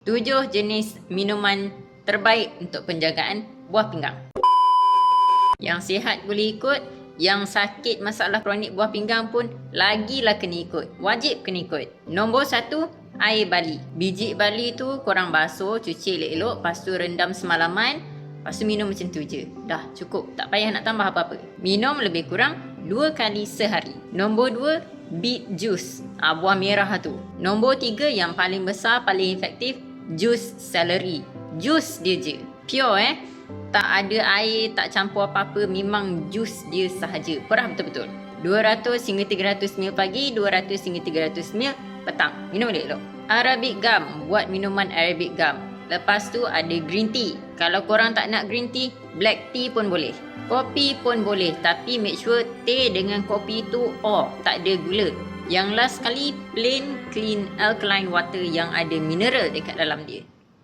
Tujuh jenis minuman terbaik untuk penjagaan buah pinggang. Yang sihat boleh ikut, yang sakit masalah kronik buah pinggang pun lagilah kena ikut. Wajib kena ikut. Nombor satu, air bali. Biji bali tu korang basuh, cuci elok-elok, lepas tu rendam semalaman, lepas tu minum macam tu je. Dah cukup, tak payah nak tambah apa-apa. Minum lebih kurang dua kali sehari. Nombor dua, beet juice. Ah, buah merah tu. Nombor tiga yang paling besar, paling efektif, jus celery. Jus dia je. Pure eh. Tak ada air, tak campur apa-apa. Memang jus dia sahaja. Perah betul-betul. 200 hingga 300 ml pagi, 200 hingga 300 ml petang. Minum elok elok. Arabic gum. Buat minuman Arabic gum. Lepas tu ada green tea. Kalau korang tak nak green tea, black tea pun boleh. Kopi pun boleh. Tapi make sure teh dengan kopi tu oh, tak ada gula. Yang last sekali, plain clean alkaline water yang ada mineral dekat dalam dia.